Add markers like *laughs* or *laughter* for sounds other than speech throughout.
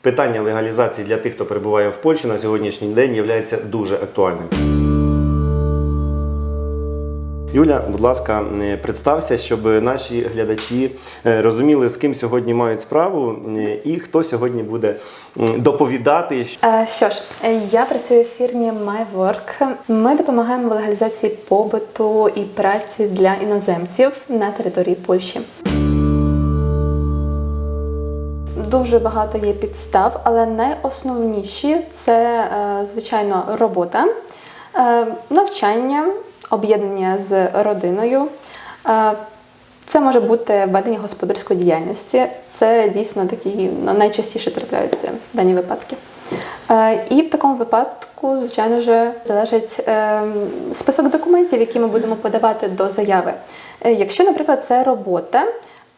Питання легалізації для тих, хто перебуває в Польщі на сьогоднішній день є дуже актуальним. Юля, будь ласка, е, представся, щоб наші глядачі е, розуміли, з ким сьогодні мають справу е, і хто сьогодні буде доповідати. Що ж, я працюю в фірмі MyWork. Ми допомагаємо в легалізації побуту і праці для іноземців на території Польщі. Дуже багато є підстав, але найосновніші це, е, звичайно, робота, е, навчання, об'єднання з родиною. Е, Це може бути ведення господарської діяльності. Це дійсно такі ну, найчастіше трапляються дані випадки. І в такому випадку, звичайно ж, залежить список документів, які ми будемо подавати до заяви. Якщо, наприклад, це робота,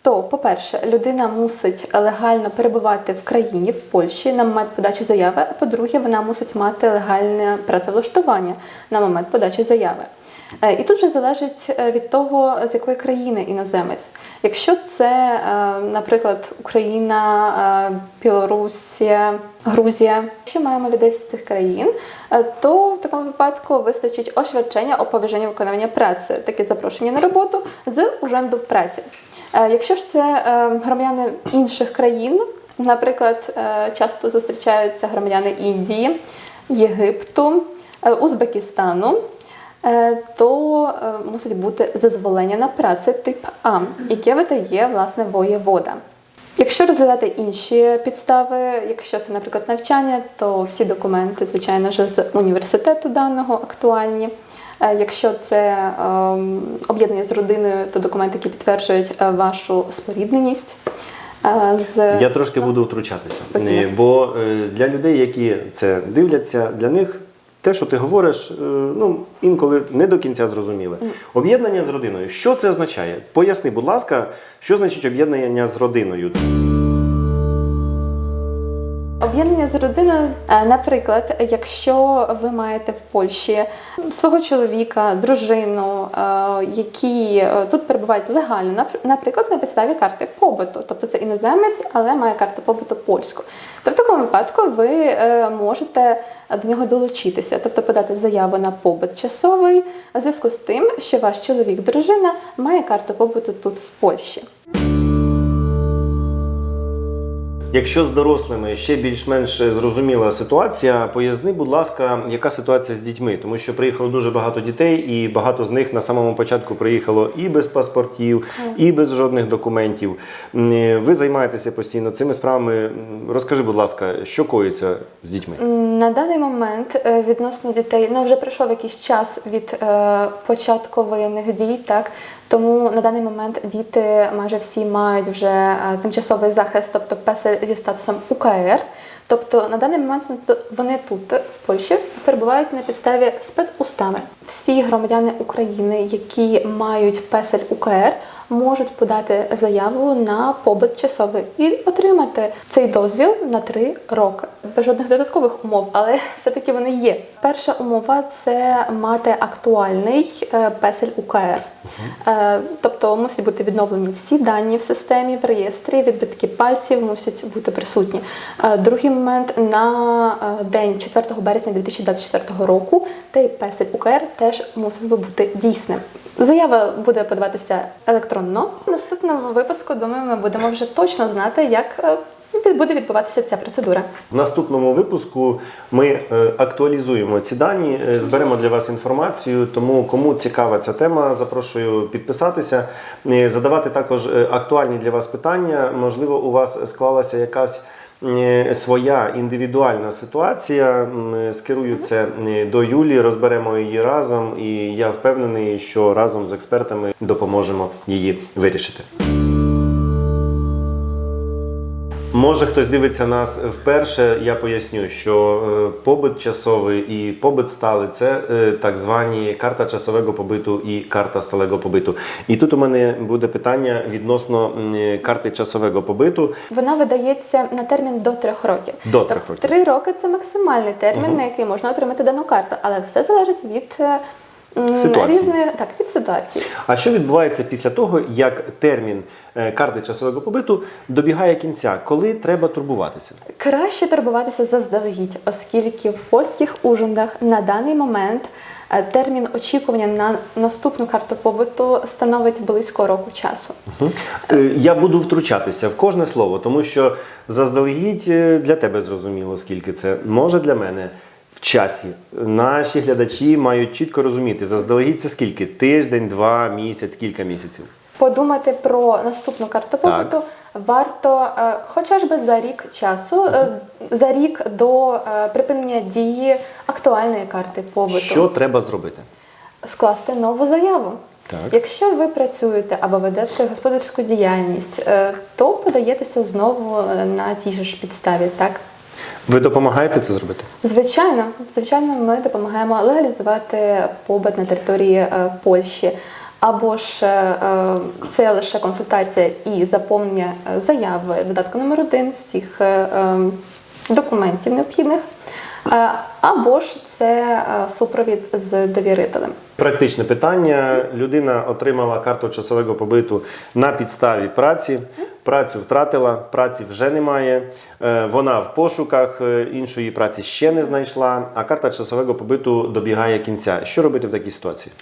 то, по-перше, людина мусить легально перебувати в країні, в Польщі на момент подачі заяви. А по-друге, вона мусить мати легальне працевлаштування на момент подачі заяви. Е, І тут же залежить е, від того, з якої країни іноземець. Якщо це, е, наприклад, Україна, е, Білорусія, Грузія, якщо маємо людей з цих країн, е, то в такому випадку вистачить освідчення о поважанні виконання праці, таке запрошення на роботу з уrzędu праці. Е, Якщо ж це е, громадяни інших країн, наприклад, е, часто зустрічаються громадяни Індії, Єгипту, Узбекистану, то мусить бути зазволення на працю тип А, яке видає власне воєвода. Якщо розглядати інші підстави, якщо це, наприклад, навчання, то всі документи, звичайно ж, з університету даного актуальні. Е, Якщо це ем, об'єднання з родиною, то документи, які підтверджують е, вашу спорідненість. Е, З Я трошки буду втручатися, Спокійно. Бо для людей, які це дивляться, для них те, що ти говориш, ну інколи не до кінця зрозуміле. Об'єднання з родиною. Що це означає? Поясни, будь ласка, що значить об'єднання з родиною? Об'єднання з родиною, е, наприклад, якщо ви маєте в Польщі свого чоловіка, дружину, е, які е, тут перебувають легально, наприклад, на підставі карти побуту, тобто це іноземець, але має карту побуту польську, то в такому випадку ви можете до нього долучитися, тобто подати заяву на побут часовий у зв'язку з тим, що ваш чоловік, дружина має карту побуту тут в Польщі. Якщо з дорослими ще більш-менш зрозуміла ситуація, поясни, будь ласка, яка ситуація з дітьми? Тому що приїхало дуже багато дітей, і багато з них на самому початку приїхало і без паспортів, і без жодних документів. Е, Ви займаєтеся постійно цими справами. Розкажи, будь ласка, що коїться з дітьми? На даний момент е, відносно дітей ну вже пройшов якийсь час від е, початку воєнних дій, так тому на даний момент діти майже всі мають вже е, тимчасовий захист, тобто песель зі статусом УКР. Тобто на даний момент вони тут, в Польщі, перебувають на підставі спецустави. Всі громадяни України, які мають песель УКР, можуть подати заяву на побут часовий і отримати цей дозвіл на три роки без жодних додаткових умов, але *laughs* все-таки вони є. Перша умова це мати актуальний е, песель УКР. Е, Тобто мусять бути відновлені всі дані в системі, в реєстрі, відбитки пальців мусять бути присутні. Е, Другий момент на е, день 4 березня 2024 року той песель УКР теж мусив би бути дійсним. Заява буде подаватися електронно. В наступному випуску, думаю, ми будемо вже точно знати, як буде відбуватися ця процедура. В наступному випуску ми е, актуалізуємо ці дані, е, зберемо для вас інформацію. Тому кому цікава ця тема, запрошую підписатися, е, задавати також актуальні для вас питання. Можливо, у вас склалася якась. Своя індивідуальна ситуація. Скерую це до Юлі, розберемо її разом, і я впевнений, що разом з експертами допоможемо її вирішити. Може, хтось дивиться нас вперше. Я поясню, що е, побит часовий і побит сталий це е, так звані карта часового побиту і карта сталego побиту. І тут у мене буде питання відносно карти часового побиту. Вона видається на термін до трьох років. До трьох тобто, років. Три роки це максимальний термін, на який можна отримати дану карту, але все залежить від е, Ситуації. Різне, так, від ситуації. А що відбувається після того, як термін е, карти часового побиту добігає кінця? Коли треба турбуватися? Краще турбуватися заздалегідь, оскільки в польських ужиндах на даний момент е, термін очікування на наступну карту побуту становить близько року часу. Е, Я буду втручатися в кожне слово, тому що заздалегідь для тебе зрозуміло, скільки це може для мене. В часі наші глядачі мають чітко розуміти, заздалегідь це скільки? Тиждень, два, місяць, кілька місяців. Подумати про наступну карту побуту варто е, хоча ж би за рік часу, е, за рік до е, припинення дії актуальної карти побуту. Що треба зробити? скласти нову заяву. Так. Якщо ви працюєте або ведете господарську діяльність, то подаєтеся знову на тій же ж підставі. Так, Ви допомагаєте це зробити? звичайно, звичайно, ми допомагаємо легалізувати побут на території е, Польщі. Або ж е, е, це лише консультація і заповнення заяви додатку номер один всіх документів необхідних, або ж це е, супровід з довірителем. Практичне питання. Людина отримала карту часового побиту на підставі праці. Працю втратила, праці вже немає. Е, Вона в пошуках, е, іншої праці ще не знайшла, а карта часового побиту добігає кінця. Що робити в такій ситуації?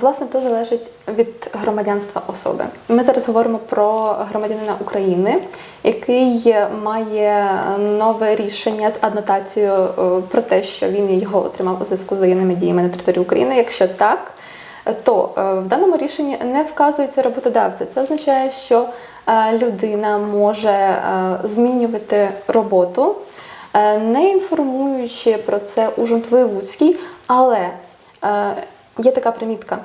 Власне, то залежить від громадянства особи. Ми зараз говоримо про громадянина України, який має нове рішення з аднотацією е, про те, що він його отримав у зв'язку з воєнними діями на території України. Якщо так, то е, в даному рішенні не вказується роботодавця. Це означає, що е, людина може е, змінювати роботу, не інформуючи про це у Вивузький, але є така примітка.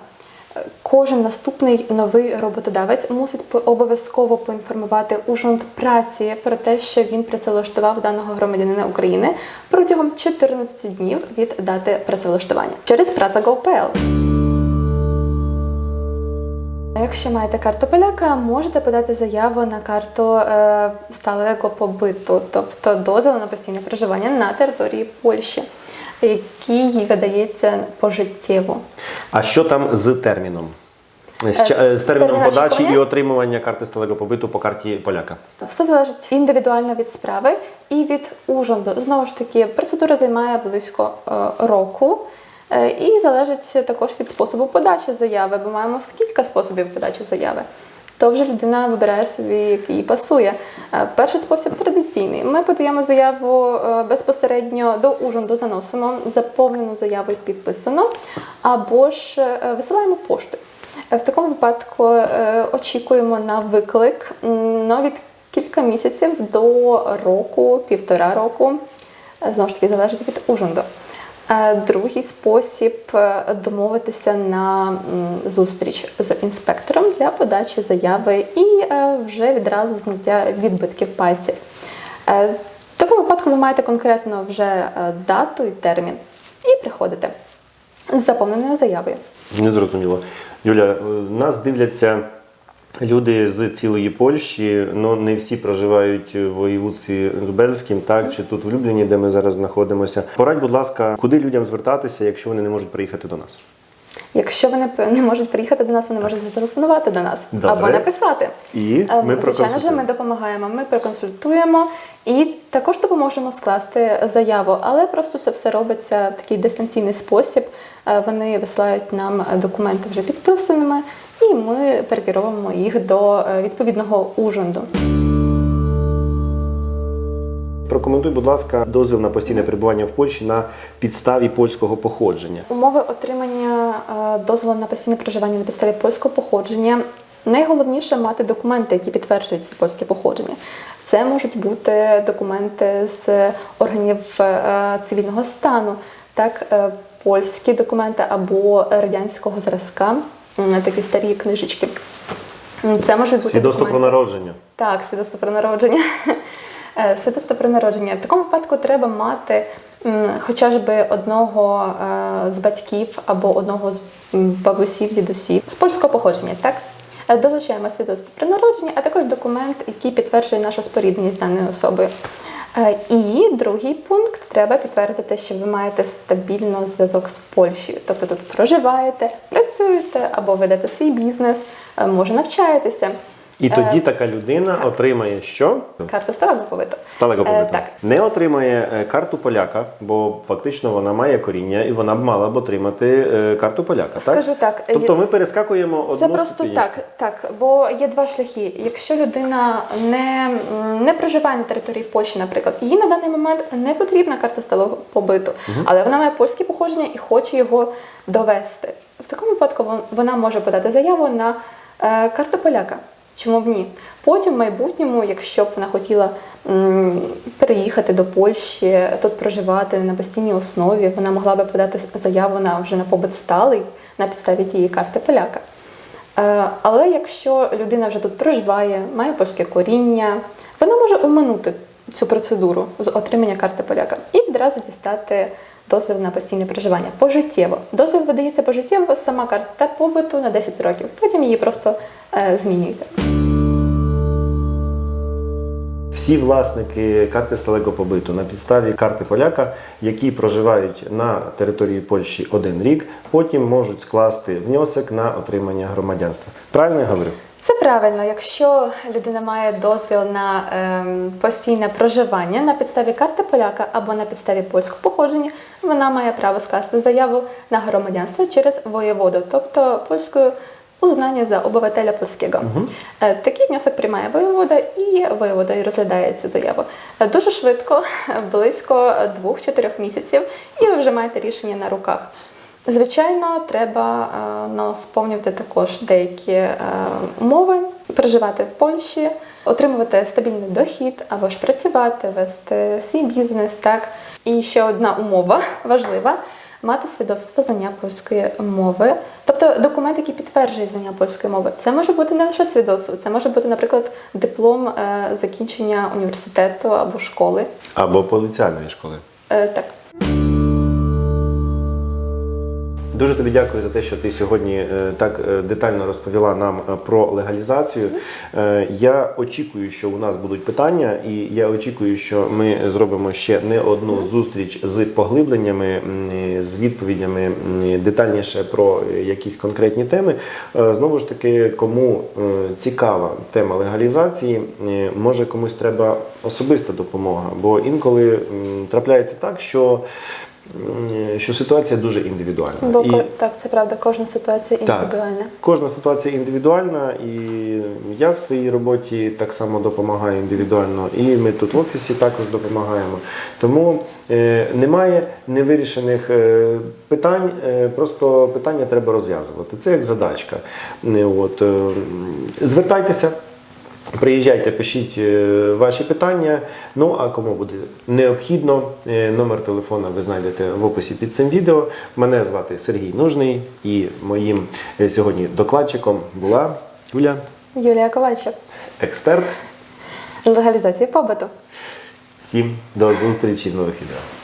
Кожен наступний новий роботодавець мусить обов'язково поінформувати ужонт праці про те, що він працевлаштував даного громадянина України протягом 14 днів від дати працевлаштування через Praca.gov.pl. Якщо маєте карту поляка, можете подати заяву на карту е, сталого побиту, тобто дозвіл на постійне проживання на території Польщі, який видається пожиттєво. А що там з терміном? З, Е, е, з терміном термін подачі і отримування карти сталого побиту по карті поляка. Все залежить індивідуально від справи і від ужонду. Знову ж таки, процедура займає близько е, року. І залежить також від способу подачі заяви, бо маємо скільки способів подачі заяви. То вже людина вибирає собі, який пасує. Е, Перший спосіб традиційний. Ми подаємо заяву е, безпосередньо до ужонду, заносимо заповнену заяву і підписано, або ж е, висилаємо поштою. Е, В такому випадку очікуємо на виклик ну, від кілька місяців до року, півтора року. Знову ж таки, залежить від ужонду. Е, Другий спосіб е, домовитися на зустріч з інспектором для подачі заяви і е, вже відразу зняття відбитків пальців. В такому випадку ви маєте конкретно вже дату і термін і приходите з заповненою заявою. Не зрозуміло. Юля, нас дивляться люди з цілої Польщі, але не всі проживають в воєвудстві Лубельським, так чи тут в Любліні, де ми зараз знаходимося. Порадь, будь ласка, куди людям звертатися, якщо вони не можуть приїхати до нас? Якщо вони не можуть приїхати до нас, вони можуть зателефонувати до нас Добре. або написати. І Е, ми Звичайно ж, ми допомагаємо, ми проконсультуємо і також допоможемо скласти заяву. Але просто це все робиться в такий дистанційний спосіб. Е, Вони висилають нам документи вже підписаними, і ми перекеровуємо їх до е, відповідного ужонду. Прокоментуй, будь ласка, дозвіл на постійне перебування в Польщі на підставі польського походження. Умови отримання е, дозволу на постійне проживання на підставі польського походження. Найголовніше мати документи, які підтверджують це польське походження. Це можуть бути документи з органів е, цивільного стану, так, польські документи або радянського зразка, такі старі книжечки. Це може бути Свідоцтво про народження. так, свідоцтво про народження. *laughs* Е, Свідоцтво про народження. В такому випадку треба мати хоча ж би одного е, з батьків або одного з бабусів, дідусів з польського походження, так? Е, Долучаємо свідоцтво про народження, а також документ, який підтверджує нашу спорідненість з даною особою. Е, І другий пункт треба підтвердити, що ви маєте стабільно зв'язок з Польщею. Тобто тут проживаєте, працюєте або ведете свій бізнес, е, може навчаєтеся. І тоді Е, така людина отримає що? Карта сталого побиту. Сталого Е, побиту. так. Не отримає е, карту поляка, бо фактично вона має коріння і вона б мала б отримати е, карту поляка. Скажу так, е, Тобто ми перескакуємо одну Це просто ступінечку. так, так, бо є два шляхи. Якщо людина не, не проживає на території Польщі, наприклад, їй на даний момент не потрібна карта сталого побиту, але вона має польське походження і хоче його довести. В такому випадку вона може подати заяву на е, карту поляка. Чому б ні? Потім, в майбутньому, якщо б вона хотіла переїхати до Польщі, тут проживати на постійній основі, вона могла би подати заяву на вже на побит сталий на підставі тієї карти поляка. Е, Але якщо людина вже тут проживає, має польське коріння, вона може оминути цю процедуру з отримання карти поляка і відразу дістати дозвіл на постійне проживання пожиттєво. Дозвіл видається пожиттєво, сама карта побиту на 10 років. Потім її просто е, змінюєте. Всі власники карти сталego побиту на підставі карти поляка, які проживають на території Польщі один рік, потім можуть скласти внесок на отримання громадянства. Правильно я говорю? Це правильно, якщо людина має дозвіл на ем, постійне проживання на підставі карти поляка або на підставі польського походження, вона має право скласти заяву на громадянство через воєводу, тобто польською узнання за обивателя польського. Е, Такий внесок приймає воєвода і воєвода і розглядає цю заяву. Е, Дуже швидко, *laughs* близько 2-4 місяців, і ви вже маєте рішення на руках. Звичайно, треба е, ну, сповнювати також деякі умови, проживати в Польщі, отримувати стабільний дохід або ж працювати, вести свій бізнес. Так. І ще одна умова важлива мати свідоцтво знання польської мови, тобто документ, який підтверджує знання польської мови. Це може бути не лише свідоцтво, це може бути, наприклад, диплом е, закінчення університету або школи. Або поліціальної школи. Е, Так. Дуже тобі дякую за те, що ти сьогодні е, так е, детально розповіла нам е, про легалізацію. Я очікую, що у нас будуть питання, і я очікую, що ми зробимо ще не одну зустріч з поглибленнями, з відповідями детальніше про якісь конкретні теми. Знову ж таки, кому цікава тема легалізації, може комусь треба особиста допомога, бо інколи трапляється так, що що ситуація дуже індивідуальна. Бо І так, це правда, кожна ситуація Так. індивідуальна. кожна ситуація індивідуальна, і я в своїй роботі так само допомагаю індивідуально, і ми тут в офісі також допомагаємо. Тому е, немає невирішених е, питань, е, просто питання треба розв'язувати. Це як задачка. Е, От, е, звертайтеся. Приїжджайте, пишіть е, ваші питання. Ну а кому буде необхідно, е, номер телефона ви знайдете в описі під цим відео. Мене звати Сергій Нужний і моїм е, сьогодні докладчиком була Юля, Юлія Ковальчук. експерт. З легалізації побуту. Всім до зустрічі в нових відео.